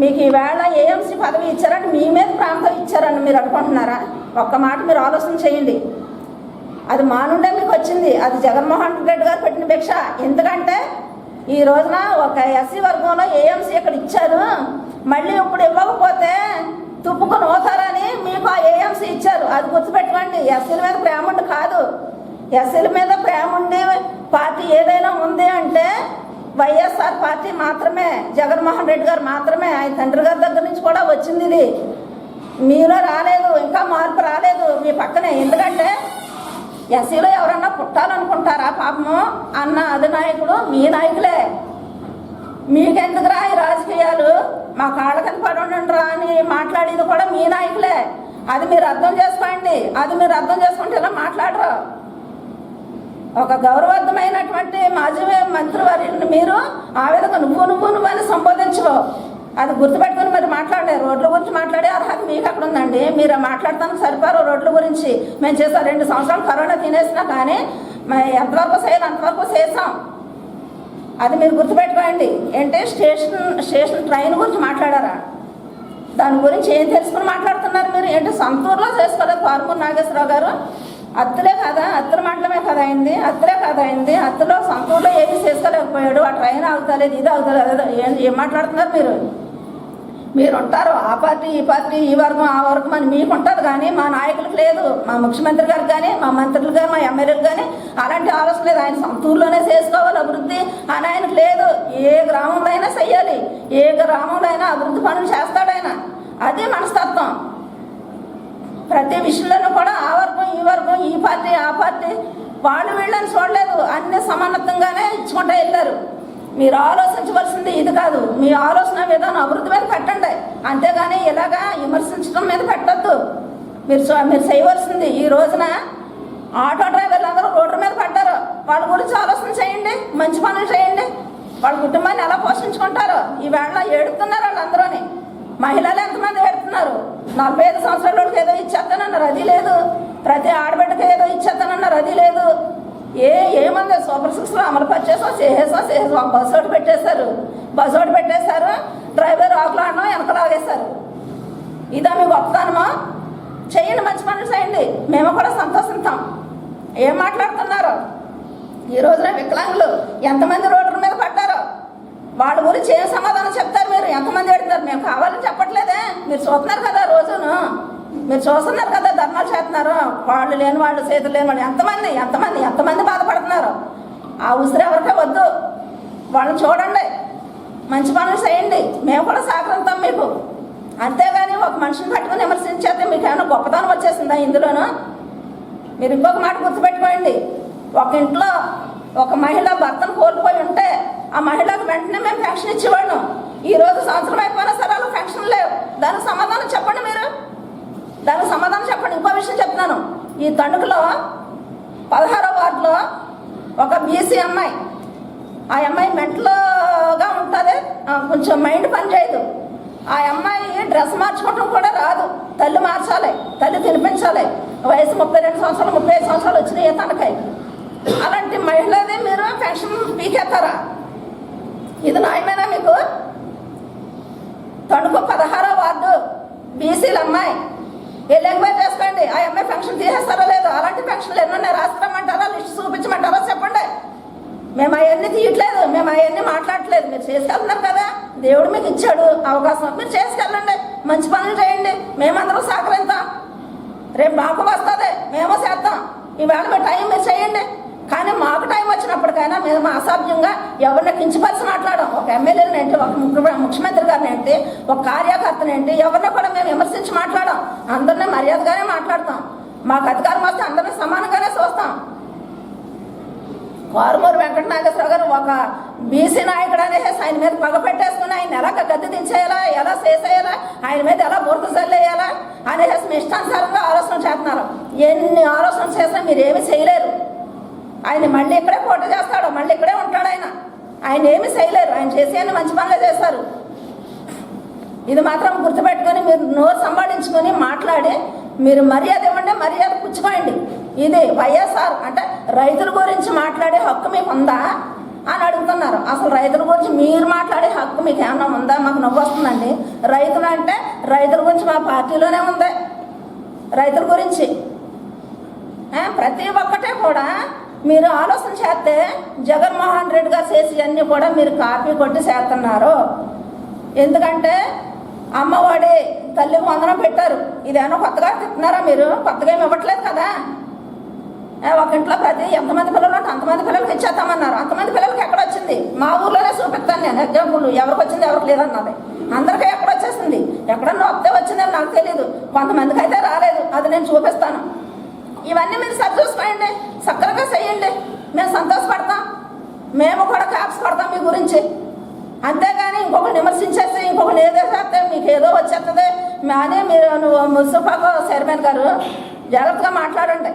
మీకు ఈవేళ ఏఎంసీ పదవి ఇచ్చారని మీ మీద ప్రాంతం ఇచ్చారని మీరు అనుకుంటున్నారా? ఒక్క మాట మీరు ఆలోచన చేయండి. అది మా నుండే మీకు వచ్చింది. అది జగన్మోహన్ రెడ్డి గారు పెట్టిన భిక్ష. ఎందుకంటే ఈ రోజున ఒక ఎస్సీ వర్గంలో ఏఎంసీ ఇక్కడ ఇచ్చారు? మళ్ళీ ఇప్పుడు ఇవ్వకపోతే తుప్పుకొని పోతారని మీకు ఆ ఏఎంసీ ఇచ్చారు. అది గుర్తుపెట్టుకోండి. ఎస్సీల మీద ప్రేమ ఉండి కాదు. ఎస్సీల మీద ప్రేమ ఉండి పార్టీ ఏదైనా ఉంది అంటే వైఎస్ఆర్ పార్టీ మాత్రమే జగన్మోహన్ రెడ్డి గారు మాత్రమే ఆయన తండ్రి గారి దగ్గర నుంచి కూడా వచ్చింది ఇది. మీలో రాలేదు ఇంకా మార్పు రాలేదు మీ పక్కనే. ఎందుకంటే ఎస్సీలో ఎవరన్నా పుట్టాలనుకుంటారా పాపము? అన్న అధినాయకుడు మీ నాయకులే. మీకెందుకురా ఈ రాజకీయాలు? మా కాళ్ళ కింద పడి ఉండండిరా అని మాట్లాడేది కూడా మీ నాయకులే. అది మీరు అర్థం చేసుకోండి. అది మీరు అర్థం చేసుకుంటే ఇలా మాట్లాడరు. ఒక గౌరవర్థమైనటువంటి మాజీ మంత్రివర్యుని మీరు ఆ విధంగా నువ్వు నువ్వు నువ్వు అని సంబోధించవు అది గుర్తుపెట్టుకుని మరి మాట్లాడే రోడ్ల గురించి మాట్లాడే అర్హత మీకు అక్కడ ఉందండి. మీరు మాట్లాడతాను సరిపోరు రోడ్ల గురించి. మేము చేసాం రెండు సంవత్సరాలు కరోనా తినేసినా కానీ మరి ఎంతవరకు చేయాలి అంతవరకు చేసాం. అది మీరు గుర్తుపెట్టుకోండి. ఏంటంటే స్టేషన్ స్టేషన్ ట్రైన్ గురించి మాట్లాడారా? దాని గురించి ఏం తెలుసుకుని మాట్లాడుతున్నారు మీరు? ఏంటి? సొంతూరులో చేసుకోలేదు పార్మూర్ నాగేశ్వరరావు గారు? అత్తులే కదా? అత్తుల మండలమే కదా అయింది. అత్తులే కదా అయింది? అత్తులో సొంతూరులో ఏమీ చేసుకోలేకపోయాడు. ఆ ట్రైన్ ఆగుతలేదు ఇది ఆగుతలేదు. ఏం ఏం మాట్లాడుతున్నారు మీరు? మీరు ఉంటారు ఆ పార్టీ ఈ పార్టీ ఈ వర్గం ఆ వర్గం అని మీకు ఉంటుంది కానీ మా నాయకులకు లేదు. మా ముఖ్యమంత్రి గారు కానీ మా మంత్రులు కానీ మా ఎమ్మెల్యేలు కానీ అలాంటి ఆలోచన లేదు. ఆయన సొంతూరులోనే చేసుకోవాలి అభివృద్ధి అని ఆయనకు లేదు. ఏ గ్రామంలో అయినా చెయ్యాలి. ఏ గ్రామంలో అయినా అభివృద్ధి పనులు చేస్తాడు ఆయన. అదే మనస్తత్వం. ప్రతి విషయంలోనూ కూడా ఆ వర్గం ఈ వర్గం ఈ పార్టీ ఆ పార్టీ వాళ్ళు వీళ్ళని చూడలేదు. అన్ని సమానత్వంగానే ఇచ్చుకుంటూ వెళ్ళారు. మీరు ఆలోచించవలసింది ఇది కాదు. మీ ఆలోచన విధానం అభివృద్ధి మీద పెట్టండి. అంతేగాని ఇలాగా విమర్శించడం మీద పెట్టద్దు. మీరు మీరు చేయవలసింది ఈ రోజున ఆటో డ్రైవర్లు అందరూ రోడ్డు మీద పడ్డారు. వాళ్ళ గురించి ఆలోచన చేయండి. మంచి పనులు చేయండి. వాళ్ళ కుటుంబాన్ని ఎలా పోషించుకుంటారు? ఈవేళ ఏడుతున్నారు వాళ్ళందరూని. మహిళలు ఎంతమంది పెడుతున్నారు నలభై ఐదు సంవత్సరాల వాళ్ళకి ఏదో ఇచ్చేస్తానన్నారు. అది లేదు. ప్రతి ఆడబిడ్డకి ఏదో ఇచ్చేస్తానన్నారు. అది లేదు. ఏ ఏమంది? సూపర్ సిక్స్లో అమలు పరిచేసాం చేసేసాం చేసేసాం బస్సు ఒకటి పెట్టేశారు. బస్సు ఒకటి పెట్టేశారు. డ్రైవర్ ఆకులాడడం వెనక లాగేశారు. ఇదా మీ గొప్పతనమా చేయండి మంచి పనులు చేయండి. మేము కూడా సంతోషిస్తాం. ఏం మాట్లాడుతున్నారు? ఈ రోజున వికలాంగులు ఎంతమంది రోడ్ల మీద పడ్డారో? వాళ్ళ గురించి ఏం సమాధానం చెప్తారు మీరు? ఎంతమంది పెడతారు మేము కావాలని చెప్పట్లేదే. మీరు చూస్తున్నారు కదా రోజును. మీరు చూస్తున్నారు కదా ధర్నాలు చేస్తున్నారు. వాళ్ళు లేని వాళ్ళు చేతులు లేని వాళ్ళు. ఎంతమంది ఎంతమంది ఎంతమంది బాధపడుతున్నారు? ఆ ఉసిరి ఎవరికే వద్దు. వాళ్ళని చూడండి. మంచి పనులు చేయండి. మేము కూడా సహకరిస్తాం మీకు. అంతేగాని ఒక మనిషిని పట్టుకుని విమర్శించేస్తే మీకు ఏమైనా గొప్పతనం వచ్చేసిందా ఇందులోనూ? మీరు ఇంకొక మాట గుర్తుపెట్టుకోండి. ఒక ఇంట్లో ఒక మహిళ భర్తను కోల్పోయి ఉంటే ఆ మహిళకు వెంటనే మేము పెన్షన్ ఇచ్చేవాళ్ళం. ఈరోజు సంవత్సరం అయిపోయినా సరే అలా పెన్షన్ లేవు దానికి సమాధానం చెప్పండి మీరు దానికి సమాధానం చెప్పండి ఇంకో విషయం చెప్తున్నాను ఈ తణుకులో పదహారో వార్డులో ఒక బీసీ అమ్మాయి. ఆ అమ్మాయి మెంటల్గా ఉంటుంది. కొంచెం మైండ్ పనిచేయదు ఆ అమ్మాయి డ్రెస్ మార్చుకోవటం కూడా రాదు. తల్లి మార్చాలి తల్లి తినిపించాలి. వయసు ముప్పై రెండు సంవత్సరాలు ముప్పై ఐదు సంవత్సరాలు వచ్చినాయి తనకై. అలాంటి మహిళది మీరు పెన్షన్ పీకేస్తారా? ఇది న్యాయమేనా మీకు? తణుకు పదహారో వార్డు బీసీల అమ్మాయి. వెళ్ళకపోయి చెప్పండి. ఆ అమ్మాయి పెన్షన్ తీసేస్తారో లేదో? అలాంటి పెన్షన్లు ఎన్నున్నాయి ఉన్నాయి? లిస్ట్ చూపించమంటారా? చెప్పండి. మేము అవన్నీ తీయట్లేదు. మేము అవన్నీ మాట్లాడట్లేదు. మీరు చేసుకెళ్తున్నారు కదా. దేవుడు మీకు ఇచ్చాడు. అవకాశం మీరు చేసుకెళ్ళండి. మంచి పనులు చేయండి. మేమందరం సహకరిస్తాం. రేపు మాకు వస్తుంది. మేము చేస్తాం. ఈవేళ మీ టైం మీరు చేయండి. కానీ మాకు టైం వచ్చినప్పటికైనా మేము అసభ్యంగా ఎవరిని కించపరిచి మాట్లాడడం. ఒక ఎమ్మెల్యేని ఏంటి ఒక ముఖ్యమంత్రి గారిని ఏంటి ఒక కార్యకర్తని ఏంటి ఎవరిని కూడా మేము విమర్శించి మాట్లాడాం అందరినీ మర్యాదగానే మాట్లాడతాం. మాకు అధికారం వస్తే అందరినీ సమానంగానే చూస్తాం. కారుమూరు వెంకట నాగేశ్వరరావు గారు ఒక బీసీ నాయకుడు అనేసి ఆయన మీద పగ పెట్టేసుకుని ఆయన ఎలా గద్దె దించేయాలా ఎలా చేసేయాలా ఆయన మీద ఎలా బురద చల్లేయాలా అనేసి మీ ఇష్టానుసారంగా ఆలోచన చేస్తున్నారు. ఎన్ని ఆలోచన చేసినా మీరు ఏమి చేయలేరు. ఆయన మళ్ళీ ఇక్కడే పోటీ చేస్తాడు మళ్ళీ ఇక్కడే ఉంటాడు ఆయన. ఆయన ఏమి చేయలేరు ఆయన చేసేయని మంచి పనులే చేస్తారు. ఇది మాత్రం గుర్తుపెట్టుకొని మీరు నోరు సంపాదించుకొని మాట్లాడి మీరు మర్యాద ఇవ్వండి మర్యాద పుచ్చుకోండి. ఇది వైఎస్ఆర్ అంటే రైతుల గురించి మాట్లాడే హక్కు మీకు ఉందా అని అడుగుతున్నారు. అసలు రైతుల గురించి మీరు మాట్లాడే హక్కు మీకు ఏమన్నా ఉందా? మాకు నవ్వు వస్తుందండి. రైతులు అంటే రైతుల గురించి మా పార్టీలోనే ఉంది. రైతుల గురించి. ప్రతి ఒక్కటే కూడా మీరు ఆలోచన చేస్తే జగన్మోహన్ రెడ్డి గారు చేసేవన్నీ కూడా మీరు కాపీ కొట్టి చేస్తున్నారు. ఎందుకంటే అమ్మఒడి తల్లి వందనం పెట్టారు. ఇదేమో కొత్తగా తిట్టినారా మీరు? కొత్తగా ఏమి ఇవ్వట్లేదు కదా? ఒక ఇంట్లో ప్రతి ఎంతమంది పిల్లలు ఉంటే అంతమంది పిల్లలకి ఇచ్చేస్తామన్నారు. అంతమంది పిల్లలకి ఎక్కడ వచ్చింది? మా ఊర్లోనే చూపిస్తాను నేను. ఎగ్జాంపుల్ ఎవరికి వచ్చింది ఎవరికి లేదన్నది. అందరికీ ఎక్కడ వచ్చేసింది? ఎక్కడన్నా వస్తే వచ్చిందని నాకు తెలియదు కొంతమందికి అయితే రాలేదు. అది నేను చూపిస్తాను. ఇవన్నీ మీరు సరి చూసుకోండి సక్రమంగా చేయండి. మేము సంతోషపడతాం. మేము కూడా క్యాప్స్ పడతాం మీ గురించి. అంతేగాని ఇంకొకరు విమర్శించేస్తే ఇంకొకరు ఏదో చేస్తే మీకు ఏదో వచ్చేస్తుంది కానీ మీరు నువ్వు మున్సిపల్ చైర్మన్ గారు జాగ్రత్తగా మాట్లాడండి.